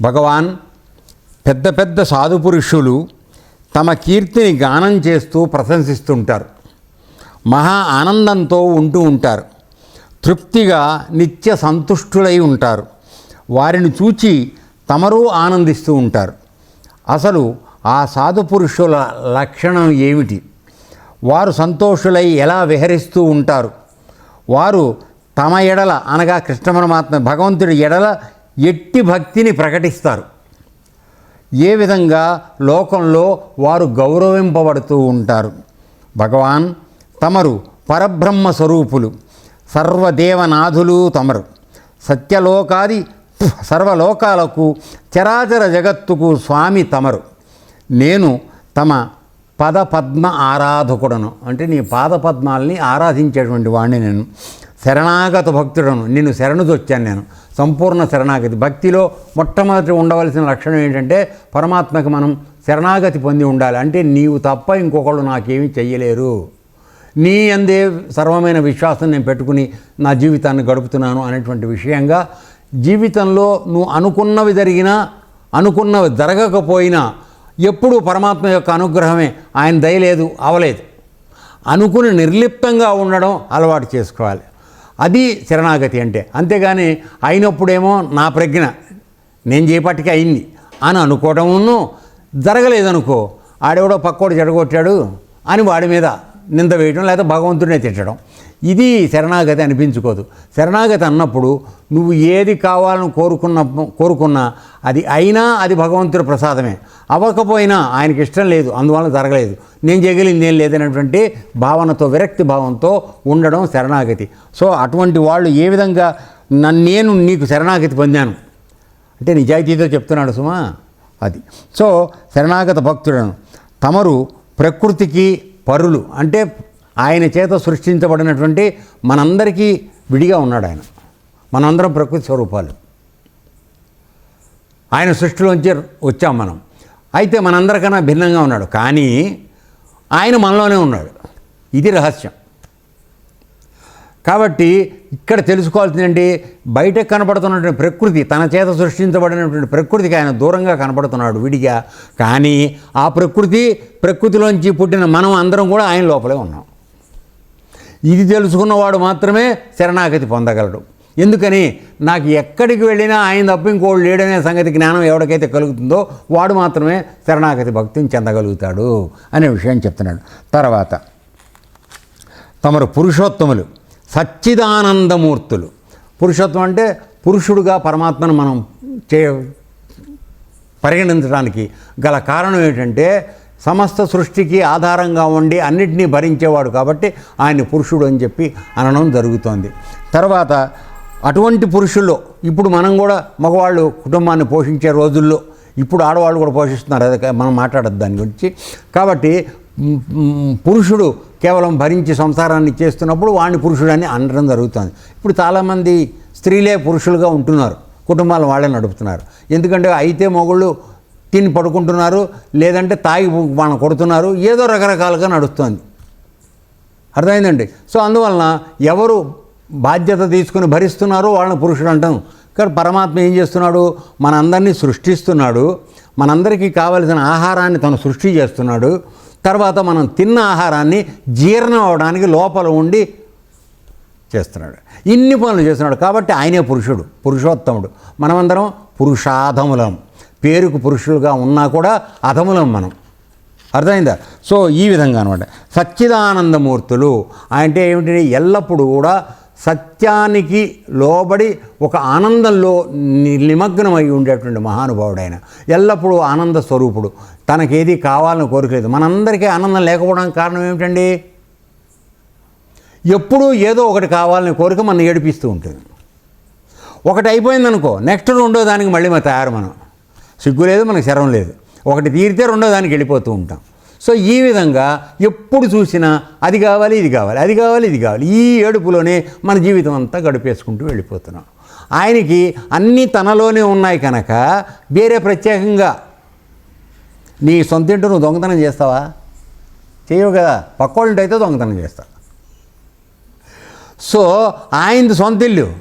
భగవాన్ పెద్ద పెద్ద సాధు పురుషులు తమ కీర్తిని గానం చేస్తూ ప్రశంసిస్తుంటారు. మహా ఆనందంతో ఉంటూ ఉంటారు. తృప్తిగా నిత్య సంతుష్టులై ఉంటారు. వారిని చూచి తమరు ఆనందిస్తూ ఉంటారు. అసలు ఆ సాధు పురుషుల లక్షణం ఏమిటి? వారు సంతోషులై ఎలా విహరిస్తూ ఉంటారు? వారు తమ ఎడల అనగా కృష్ణ పరమాత్మ భగవంతుడి ఎడల ఎట్టి భక్తిని ప్రకటిస్తారు. ఏ విధంగా లోకంలో వారు గౌరవింపబడుతూ ఉంటారు? భగవాన్ తమరు పరబ్రహ్మ స్వరూపులు సర్వదేవనాథులు తమరు. సత్యలోకాది సర్వలోకాలకు చరాచర జగత్తుకు స్వామి తమరు. నేను తమ పద పద్మ ఆరాధకుడను. అంటే నీ పాదపద్మాల్ని ఆరాధించేటువంటి వాడిని నేను. శరణాగత భక్తుడను. నిన్ను శరణుదొచ్చాను నేను. సంపూర్ణ శరణాగతి. భక్తిలో మొట్టమొదటి ఉండవలసిన లక్షణం ఏంటంటే పరమాత్మకి మనం శరణాగతి పొంది ఉండాలి. అంటే నీవు తప్ప ఇంకొకళ్ళు నాకేమీ చెయ్యలేరు. నీ అందే సర్వమైన విశ్వాసం నేను పెట్టుకుని నా జీవితాన్ని గడుపుతున్నాను అనేటువంటి విషయంగా జీవితంలో నువ్వు అనుకున్నవి జరిగినా అనుకున్నవి జరగకపోయినా ఎప్పుడూ పరమాత్మ యొక్క అనుగ్రహమే. ఆయన దయలేదు అవలేదు. అనుకుని నిర్లిప్తంగా ఉండడం అలవాటు చేసుకోవాలి. అది శరణాగతి అంటే. అంతేగాని అయినప్పుడేమో నా ప్రజ్ఞ నేను చేపట్టికి అయింది అని అనుకోవటమును జరగలేదనుకో ఆడెవడో పక్కోడు జడగొట్టాడు అని వాడి మీద నింద వేయడం లేదా భగవంతుడినే తిట్టడం. ఇది శరణాగతి అనిపించుకోదు. శరణాగతి అన్నప్పుడు నువ్వు ఏది కావాలని కోరుకున్న కోరుకున్నా అది అయినా అది భగవంతుడి ప్రసాదమే. అవ్వకపోయినా ఆయనకి ఇష్టం లేదు అందువలన జరగలేదు. నేను చేయగలిగింది ఏం లేదనేటువంటి భావనతో విరక్తి భావంతో ఉండడం శరణాగతి. సో అటువంటి వాళ్ళు ఏ విధంగా నన్ను నేను నీకు శరణాగతి పొందాను? అంటే నిజాయితీతో చెప్తున్నాడు సుమా అది. సో శరణాగత భక్తుడను. తమరు ప్రకృతికి పరులు అంటే ఆయన చేత సృష్టించబడినటువంటి మనందరికీ విడిగా ఉన్నాడు ఆయన. మనందరం ప్రకృతి స్వరూపాలు. ఆయన సృష్టిలోంచి వచ్చాం మనం. అయితే మనందరికన్నా భిన్నంగా ఉన్నాడు. కానీ ఆయన మనలోనే ఉన్నాడు. ఇది రహస్యం. కాబట్టి ఇక్కడ తెలుసుకోవాల్సిందండి బయట కనపడుతున్నటువంటి ప్రకృతి తన చేత సృష్టించబడినటువంటి ప్రకృతికి ఆయన దూరంగా కనపడుతున్నాడు విడిగా. కానీ ఆ ప్రకృతి ప్రకృతిలోంచి పుట్టిన మనం అందరం కూడా ఆయన లోపలే ఉన్నాం. ఇది తెలుసుకున్నవాడు మాత్రమే శరణాగతి పొందగలడు. ఎందుకని? నాకు ఎక్కడికి వెళ్ళినా ఆయన తప్ప ఇంకోడు లేడనే సంగతి జ్ఞానం ఎవరికైతే కలుగుతుందో వాడు మాత్రమే శరణాగతి భక్తిని చెందగలుగుతాడు అనే విషయం చెప్తున్నాడు. తర్వాత తమరు పురుషోత్తములు. సచ్చిదానందమూర్తులు. పురుషత్వం అంటే పురుషుడుగా పరమాత్మను మనం చే పరిగణించడానికి గల కారణం ఏంటంటే సమస్త సృష్టికి ఆధారంగా ఉండి అన్నిటినీ భరించేవాడు కాబట్టి ఆయన పురుషుడు అని చెప్పి అనడం జరుగుతోంది. తర్వాత అటువంటి పురుషుల్లో ఇప్పుడు మనం కూడా మగవాళ్ళు కుటుంబాన్ని పోషించే రోజుల్లో ఇప్పుడు ఆడవాళ్ళు కూడా పోషిస్తున్నారు. అదే మనం మాట్లాడద్దు దాని గురించి. కాబట్టి పురుషుడు కేవలం భరించి సంసారాన్ని చేస్తున్నప్పుడు వాణ్ణి పురుషుడని అనడం జరుగుతుంది. ఇప్పుడు చాలామంది స్త్రీలే పురుషులుగా ఉంటున్నారు. కుటుంబాలు వాళ్ళే నడుపుతున్నారు. ఎందుకంటే అయితే మొగుళ్ళు తిని పడుకుంటున్నారు లేదంటే తాగి మన కొడుతున్నారు ఏదో రకరకాలుగా నడుస్తుంది. అర్థమైందండి? సో అందువలన ఎవరు బాధ్యత తీసుకుని భరిస్తున్నారో వాళ్ళని పురుషుడు అంటాం కానీ పరమాత్మ ఏం చేస్తున్నాడు? మనందరినీ సృష్టిస్తున్నాడు. మనందరికీ కావలసిన ఆహారాన్ని తను సృష్టి చేస్తున్నాడు. తర్వాత మనం తిన్న ఆహారాన్ని జీర్ణం అవడానికి లోపల ఉండి చేస్తున్నాడు. ఇన్ని పనులు చేస్తున్నాడు. కాబట్టి ఆయనే పురుషుడు పురుషోత్తముడు. మనమందరం పురుషాధములం. పేరుకు పురుషులుగా ఉన్నా కూడా అధములం మనం. అర్థమైందా? సో ఈ విధంగా అనమాట సచ్చిదానందమూర్తులు అంటే ఏమిటి? ఎల్లప్పుడూ కూడా సత్యానికి లోబడి ఒక ఆనందంలో నిమగ్నమై ఉండేటువంటి మహానుభావుడు ఆయన ఎల్లప్పుడూ ఆనంద స్వరూపుడు. తనకేది కావాలని కోరికలేదు. మనందరికీ ఆనందం లేకపోవడానికి కారణం ఏమిటండి? ఎప్పుడూ ఏదో ఒకటి కావాలని కోరిక మనం ఏడిపిస్తూ ఉంటుంది. ఒకటి అయిపోయిందనుకో నెక్స్ట్ రెండో దానికి మళ్ళీ మన తయారు మనం. సిగ్గు లేదు మనకు శరం లేదు. ఒకటి తీరితే రెండో దానికి వెళ్ళిపోతూ ఉంటాం. సో ఈ విధంగా ఎప్పుడు చూసినా అది కావాలి ఇది కావాలి అది కావాలి ఇది కావాలి. ఈ ఏడుపులోనే మన జీవితం అంతా గడిపేసుకుంటూ వెళ్ళిపోతున్నాం. ఆయనకి అన్నీ తనలోనే ఉన్నాయి కనుక వేరే ప్రత్యేకంగా నీ సొంత ఇంటి నువ్వు దొంగతనం చేస్తావా? చేయవు కదా. పక్కోళ్ళంటే అయితే దొంగతనం చేస్తా. సో ఆయనది సొంత ఇల్లు.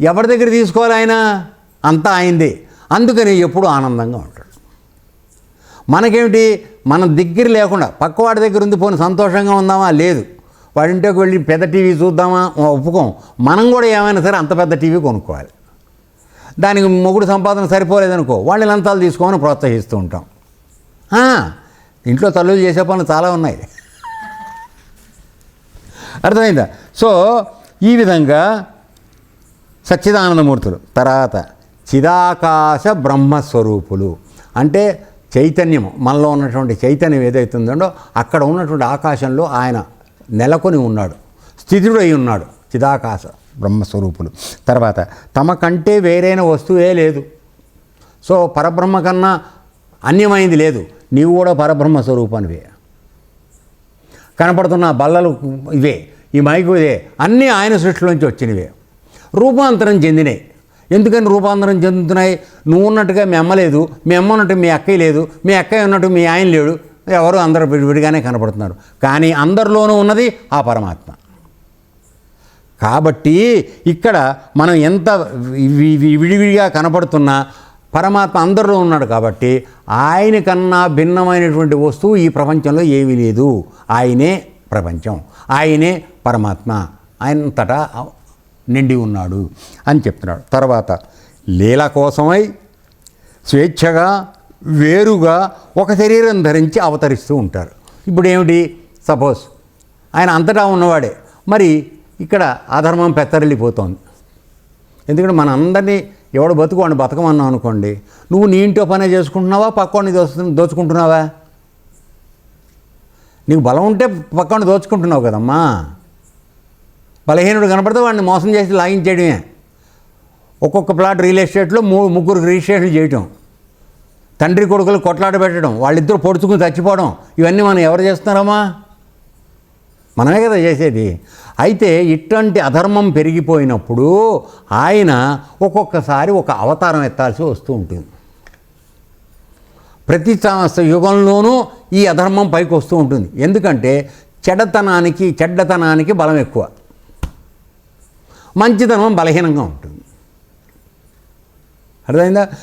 ఎవరి దగ్గర తీసుకోవాలి ఆయన? అంతా ఆయనది. అందుకని ఎప్పుడూ ఆనందంగా ఉంటాడు. మనకేమిటి? మన దగ్గర లేకుండా పక్కవాడి దగ్గర ఉంది పోనీ సంతోషంగా ఉందామా? లేదు. వాడింటికి వెళ్ళి పెద్ద టీవీ చూద్దామా? ఒప్పుకోం. మనం కూడా ఏమైనా సరే అంత పెద్ద టీవీ కొనుక్కోవాలి. దానికి మొగుడు సంపాదన సరిపోలేదనుకో వాళ్ళని లంతాలు తీసుకోమని ప్రోత్సహిస్తూ ఉంటాం. ఇంట్లో తల్లులు చేసే పనులు చాలా ఉన్నాయి. అర్థమైందా? సో ఈ విధంగా సచ్చిదానందమూర్తులు తర్వాత చిదాకాశ బ్రహ్మస్వరూపులు అంటే చైతన్యం మనలో ఉన్నటువంటి చైతన్యం ఏదైతే ఉందో అక్కడ ఉన్నటువంటి ఆకాశంలో ఆయన నెలకొని ఉన్నాడు. స్థితుడై ఉన్నాడు. చిదాకాశ బ్రహ్మస్వరూపులు తర్వాత తమ కంటే వేరైన వస్తువే లేదు. సో పరబ్రహ్మ కన్నా అన్యమైంది లేదు. నీవు కూడా పరబ్రహ్మ స్వరూపానివే. కనపడుతున్న బల్లలు ఇవే ఈ మైకు ఇదే. అన్నీ ఆయన సృష్టిలోంచి వచ్చినవే. రూపాంతరం చెందినాయి. ఎందుకని రూపాంతరం చెందుతున్నాయి? నువ్వు ఉన్నట్టుగా మీ అమ్మ లేదు మీ అమ్మ ఉన్నట్టు మీ అక్కయ్య లేదు మీ అక్కయ్య ఉన్నట్టు మీ ఆయన లేడు ఎవరు అందరూ విడివిడిగానే కనపడుతున్నారు. కానీ అందరిలోనూ ఉన్నది ఆ పరమాత్మ. కాబట్టి ఇక్కడ మనం ఎంత విడివిడిగా కనపడుతున్నా పరమాత్మ అందరిలో ఉన్నాడు కాబట్టి ఆయన కన్నా భిన్నమైనటువంటి వస్తువు ఈ ప్రపంచంలో ఏమీ లేదు. ఆయనే ప్రపంచం. ఆయనే పరమాత్మ. ఆయనంతటా నిండి ఉన్నాడు అని చెప్తున్నాడు. తర్వాత లీల కోసమై స్వేచ్ఛగా వేరుగా ఒక శరీరం ధరించి అవతరిస్తూ ఉంటారు. ఇప్పుడు ఏమిటి? సపోజ్ ఆయన అంతటా ఉన్నవాడే. మరి ఇక్కడ అధర్మం పెత్తరిల్లిపోతోంది. ఎందుకంటే మన అందరినీ ఎవడు బతుకోండి బతకమన్నావు అనుకోండి నువ్వు నీ ఇంట్లో పనే చేసుకుంటున్నావా? పక్కోడిని దోచు దోచుకుంటున్నావా? నీకు బలం ఉంటే పక్కోడిని దోచుకుంటున్నావు కదమ్మా. బలహీనుడు కనపడితే వాడిని మోసం చేసి లాగించేయడమే. ఒక్కొక్క ప్లాట్ రియల్ ఎస్టేట్లో మూ ముగ్గురు రిజిస్ట్రేషన్ చేయటం. తండ్రి కొడుకులు కొట్లాట పెట్టడం వాళ్ళిద్దరూ పొడుచుకుని చచ్చిపోవడం ఇవన్నీ మనం ఎవరు చేస్తున్నారమ్మా? మనమే కదా చేసేది. అయితే ఇట్లాంటి అధర్మం పెరిగిపోయినప్పుడు ఆయన ఒక్కొక్కసారి ఒక అవతారం ఎత్తాల్సి వస్తూ ఉంటుంది. ప్రతి యుగంలోనూ ఈ అధర్మం పైకి వస్తూ ఉంటుంది. ఎందుకంటే చెడ్డతనానికి చెడ్డతనానికి బలం ఎక్కువ. మంచితనం బలహీనంగా ఉంటుంది. అర్థమైందా?